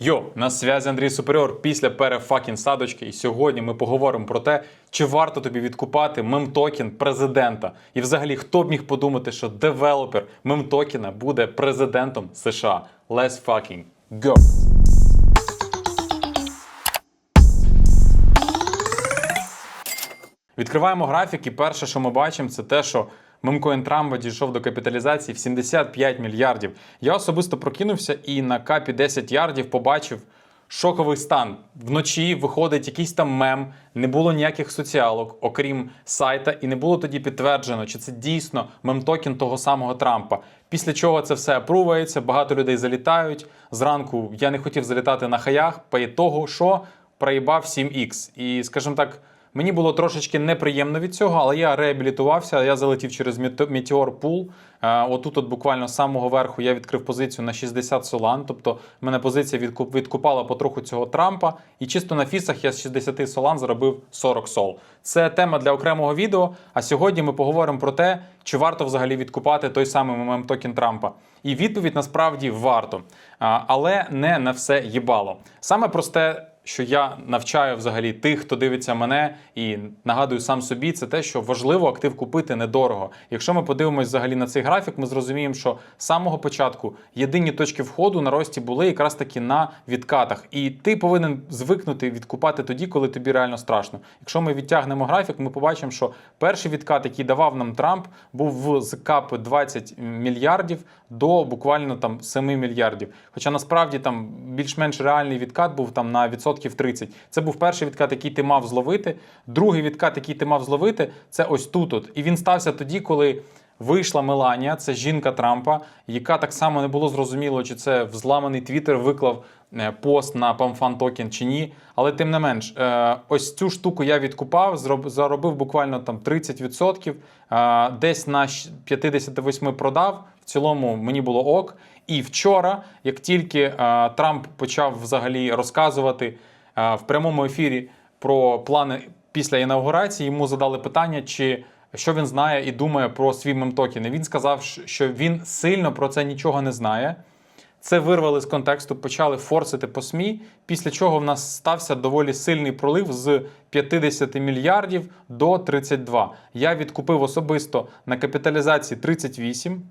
Йо, на зв'язі Андрій Суперіор після перефакін садочки. І сьогодні ми поговоримо про те, чи варто тобі відкупати мемтокен президента. І взагалі, хто б міг подумати, що девелопер мемтокена буде президентом США. Let's fucking go! Відкриваємо графік, і перше, що ми бачимо, це те, що мемкоін Трампа дійшов до капіталізації в 75 мільярдів. Я особисто прокинувся і на капі 10 ярдів побачив шоковий стан. Вночі виходить якийсь там мем, не було ніяких соціалок, окрім сайта, і не було тоді підтверджено, чи це дійсно мемтокен того самого Трампа. Після чого це все апрувається, багато людей залітають. Зранку я не хотів залітати на хаях, по того, що проїбав 7X. І, скажімо так. Мені було трошечки неприємно від цього, але я реабілітувався. Я залетів через Meteor Pool. Е, Отут, от буквально з самого верху, я відкрив позицію на 60 солан. Тобто, мене позиція відкуп- відкупала потроху цього Трампа. І чисто на фісах я з 60 солан заробив 40 сол. Це тема для окремого відео. А сьогодні ми поговоримо про те, чи варто взагалі відкупати той самий мем токен Трампа. І відповідь насправді варто, але не на все їбало. Саме просте що я навчаю взагалі тих, хто дивиться мене, і нагадую сам собі, це те, що важливо актив купити недорого. Якщо ми подивимось взагалі на цей графік, ми зрозуміємо, що з самого початку єдині точки входу на рості були якраз таки на відкатах. І ти повинен звикнути відкупати тоді, коли тобі реально страшно. Якщо ми відтягнемо графік, ми побачимо, що перший відкат, який давав нам Трамп, був з капи 20 мільярдів до буквально там 7 мільярдів. Хоча насправді там більш-менш реальний відкат був там на відсотків 30. Це був перший відкат, який ти мав зловити. Другий відкат, який ти мав зловити, це ось тут. от І він стався тоді, коли. Вийшла Меланія, це жінка Трампа, яка так само не було зрозуміло, чи це взламаний Твіттер виклав е, пост на Памфан Токен чи ні. Але тим не менш, е, ось цю штуку я відкупав, заробив буквально там 30%, е, десь на щ- 58 продав. В цілому мені було ок. І вчора, як тільки Трамп почав взагалі розказувати в прямому ефірі про плани після інаугурації, йому задали питання, чи що він знає і думає про свій мемтокен. Він сказав, що він сильно про це нічого не знає. Це вирвали з контексту, почали форсити по СМІ, після чого в нас стався доволі сильний пролив з 50 мільярдів до 32. Я відкупив особисто на капіталізації 38.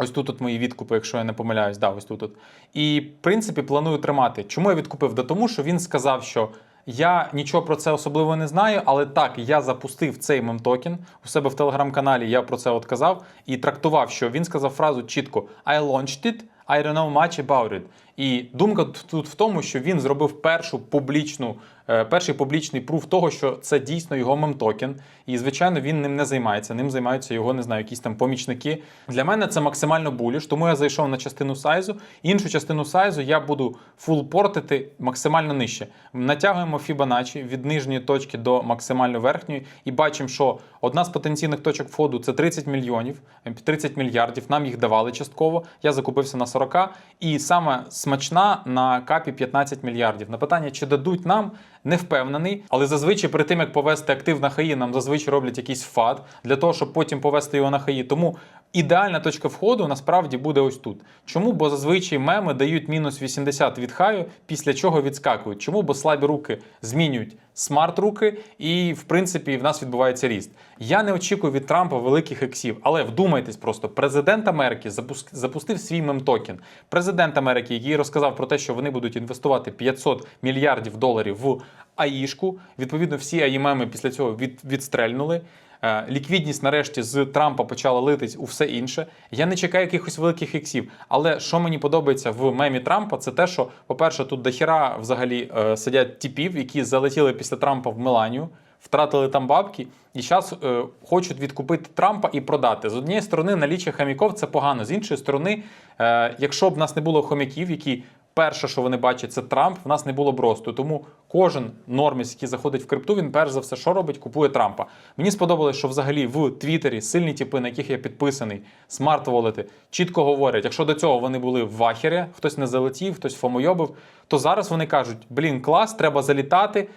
Ось тут от мої відкупи, якщо я не помиляюсь, да, ось тут. от. І в принципі планую тримати. Чому я відкупив? Да тому, що він сказав, що я нічого про це особливо не знаю, але так, я запустив цей мемтокен у себе в телеграм-каналі. Я про це от казав і трактував, що він сказав фразу чітко: I launched it, I don't know much about it. І думка тут в тому, що він зробив першу публічну, е, перший публічний пруф того, що це дійсно його мемтокен. І, звичайно, він ним не займається. Ним займаються його, не знаю, якісь там помічники. Для мене це максимально буліш, тому я зайшов на частину сайзу. Іншу частину сайзу я буду фулпортити максимально нижче. Натягуємо Fibonacci від нижньої точки до максимально верхньої і бачимо, що одна з потенційних точок входу це 30 мільйонів, 30 мільярдів. Нам їх давали частково. Я закупився на 40. І саме смачна на капі 15 мільярдів. На питання, чи дадуть нам, не впевнений. Але зазвичай перед тим, як повести актив на хаї, нам зазвичай роблять якийсь фад для того, щоб потім повести його на хаї. Тому ідеальна точка входу насправді буде ось тут. Чому? Бо зазвичай меми дають мінус 80 від хаю, після чого відскакують. Чому? Бо слабі руки змінюють смарт-руки, і в принципі в нас відбувається ріст. Я не очікую від Трампа великих ексів, але вдумайтесь просто, президент Америки запустив свій мемтокен. Президент Америки, який розказав про те, що вони будуть інвестувати 500 мільярдів доларів в АІшку. Відповідно, всі АІМЕМи після цього від, відстрельнули. Е, Ліквідність нарешті з Трампа почала литись у все інше. Я не чекаю якихось великих іксів. Але що мені подобається в мемі Трампа, це те, що, по-перше, тут дохіра взагалі е, сидять тіпів, які залетіли після Трампа в Меланію, втратили там бабки, і зараз е, хочуть відкупити Трампа і продати. З однієї сторони, наліччя хаміков це погано. З іншої сторони, е, якщо б нас не було хомяків, які перше, що вони бачать, це Трамп. В нас не було б росту. Тому кожен норміс, який заходить в крипту, він перш за все, що робить, купує Трампа. Мені сподобалось, що взагалі в Твіттері сильні типи, на яких я підписаний, смарт-волети, чітко говорять, якщо до цього вони були в вахері, хтось не залетів, хтось фомойобив, то зараз вони кажуть: блін, клас, треба залітати.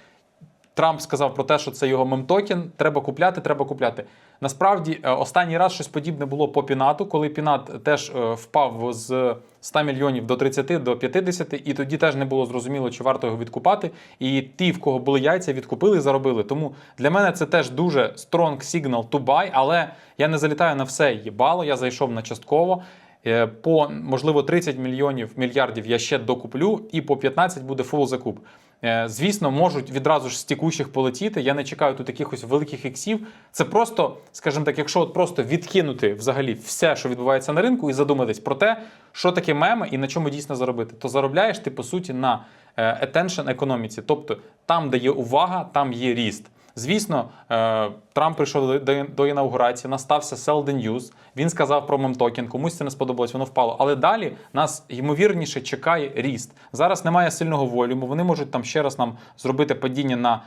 Трамп сказав про те, що це його мемтокен, треба купляти, треба купляти. Насправді, е, останній раз щось подібне було по Пінату, коли Пінат теж е, впав з 100 мільйонів до 30 до 50, і тоді теж не було зрозуміло, чи варто його відкупати. І ті, в кого були яйця, відкупили заробили. Тому для мене це теж дуже strong signal to buy, але я не залітаю на все їбало, я зайшов на частково. Е, По можливо 30 мільйонів мільярдів я ще докуплю, і по 15 буде фул закуп. Е, Звісно, можуть відразу ж з тікущих полетіти. Я не чекаю тут якихось великих іксів. Це просто, скажімо так, якщо от просто відкинути взагалі все, що відбувається на ринку, і задуматись про те, що таке меми і на чому дійсно заробити, то заробляєш ти по суті на е, attention економіці. Тобто там, де є увага, там є ріст. Звісно, е, Трамп прийшов до, інаугурації, настався Sell the Він сказав про мемтокен, комусь це не сподобалось, воно впало. Але далі нас ймовірніше чекає ріст. Зараз немає сильного волюму. Вони можуть там ще раз нам зробити падіння на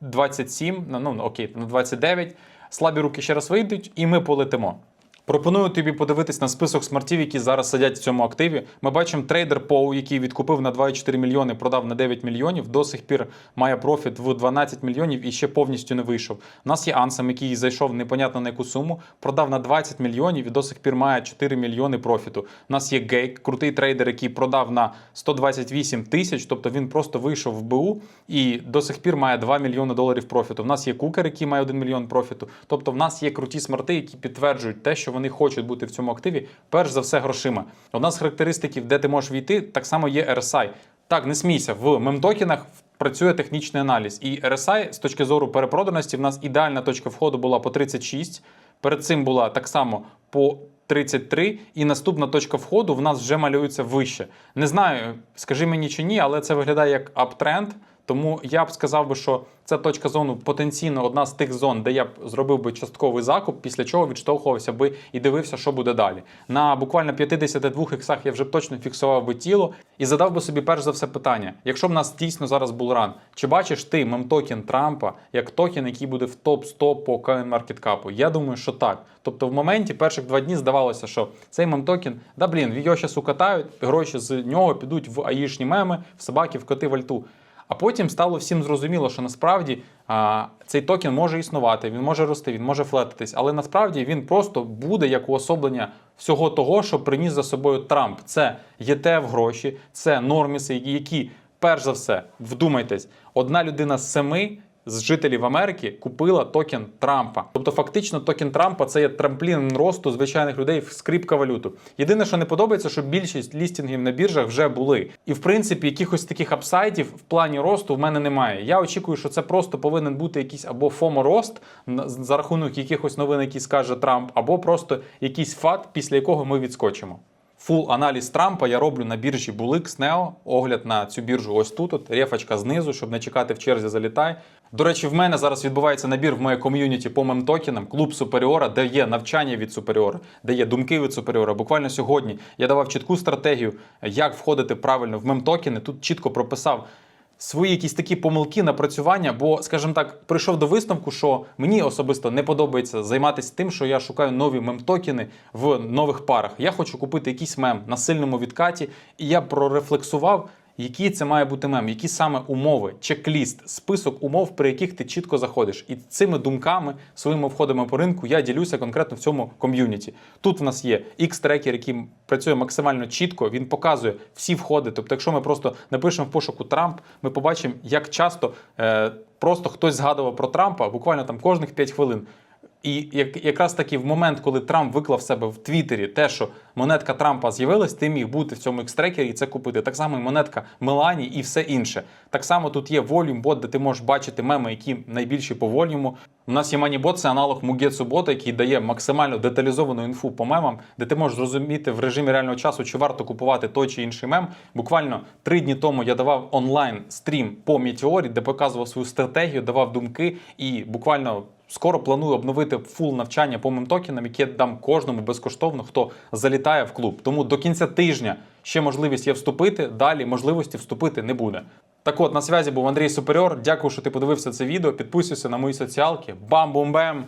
27, на, ну окей, на 29. Слабі руки ще раз вийдуть, і ми полетимо. Пропоную тобі подивитись на список смартів, які зараз сидять в цьому активі. Ми бачимо трейдер Поу, який відкупив на 2,4 мільйони, продав на 9 мільйонів. До сих пір має профіт в 12 мільйонів і ще повністю не вийшов. У нас є Ансам, який зайшов непонятно на яку суму, продав на 20 мільйонів і до сих пір має 4 мільйони профіту. У нас є Гейк, крутий трейдер, який продав на 128 тисяч, тобто він просто вийшов в БУ і до сих пір має 2 мільйони доларів профіту. У нас є Кукер, який має 1 мільйон профіту. Тобто, в нас є круті смарти, які підтверджують те, що вони хочуть бути в цьому активі, перш за все, грошима. Одна з характеристиків, де ти можеш війти, так само є RSI. Так, не смійся, в мемтокенах працює технічний аналіз. І RSI з точки зору перепроданості, в нас ідеальна точка входу була по 36. Перед цим була так само по 33, і наступна точка входу в нас вже малюється вище. Не знаю, скажи мені чи ні, але це виглядає як аптренд. Тому я б сказав би, що ця точка зону потенційно одна з тих зон, де я б зробив би частковий закуп, після чого відштовхувався би і дивився, що буде далі. На буквально 52 іксах я вже б точно фіксував би тіло і задав би собі перш за все питання: якщо б нас дійсно зараз був ран, чи бачиш ти мемтокен Трампа як токен, який буде в топ 100 по CoinMarketCap? Я думаю, що так. Тобто в моменті перших два дні здавалося, що цей мемтокен, да блін, його зараз укатають, гроші з нього підуть в аїшні меми, в собаки, в коти, в альту. А потім стало всім зрозуміло, що насправді а, цей токен може існувати, він може рости, він може флетитись, але насправді він просто буде як уособлення всього того, що приніс за собою Трамп. Це ЄТФ гроші, це норміси, які, перш за все, вдумайтесь, одна людина з семи. З жителів Америки купила токен Трампа. Тобто, фактично, токен Трампа це є трамплін росту звичайних людей в скриптовалюту. Єдине, що не подобається, що більшість лістінгів на біржах вже були. І в принципі, якихось таких апсайдів в плані росту в мене немає. Я очікую, що це просто повинен бути якийсь або фомо-рост за рахунок якихось новин, які скаже Трамп, або просто якийсь фат, після якого ми відскочимо. Фул аналіз Трампа я роблю на біржі Bulix Neo. Огляд на цю біржу ось тут. От, рефачка знизу, щоб не чекати в черзі, залітай. До речі, в мене зараз відбувається набір в моє ком'юніті по мемтокенам, клуб Суперіора, де є навчання від Суперіора, де є думки від Суперіора. Буквально сьогодні я давав чітку стратегію, як входити правильно в мемтокени. Тут чітко прописав. Свої якісь такі помилки напрацювання, бо, скажімо так, прийшов до висновку, що мені особисто не подобається займатися тим, що я шукаю нові мемтокени в нових парах. Я хочу купити якийсь мем на сильному відкаті, і я прорефлексував, який це має бути мем, які саме умови, чек-ліст, список умов, при яких ти чітко заходиш. І цими думками, своїми входами по ринку, я ділюся конкретно в цьому ком'юніті. Тут в нас є X-трекер, який працює максимально чітко. Він показує всі входи. Тобто, якщо ми просто напишемо в пошуку Трамп, ми побачимо, як часто е, просто хтось згадував про Трампа буквально там кожних 5 хвилин. І як, якраз таки в момент, коли Трамп виклав себе в Твіттері те, що монетка Трампа з'явилась, ти міг бути в цьому екстрекері і це купити. Так само і монетка Мелані і все інше. Так само тут є Volume Bot, де ти можеш бачити меми, які найбільші по волюму. У нас є MoneyBot, це аналог Mugetsu бота, який дає максимально деталізовану інфу по мемам, де ти можеш зрозуміти в режимі реального часу, чи варто купувати той чи інший мем. Буквально три дні тому я давав онлайн стрім по Meteor, де показував свою стратегію, давав думки і буквально. Скоро планую обновити фул навчання по мемтокенам, яке дам кожному безкоштовно, хто залітає в клуб. Тому до кінця тижня ще можливість є вступити. Далі можливості вступити не буде. Так от на зв'язі був Андрій Суперіор. Дякую, що ти подивився це відео. Підписуйся на мої соціалки. Бам-бум-бем!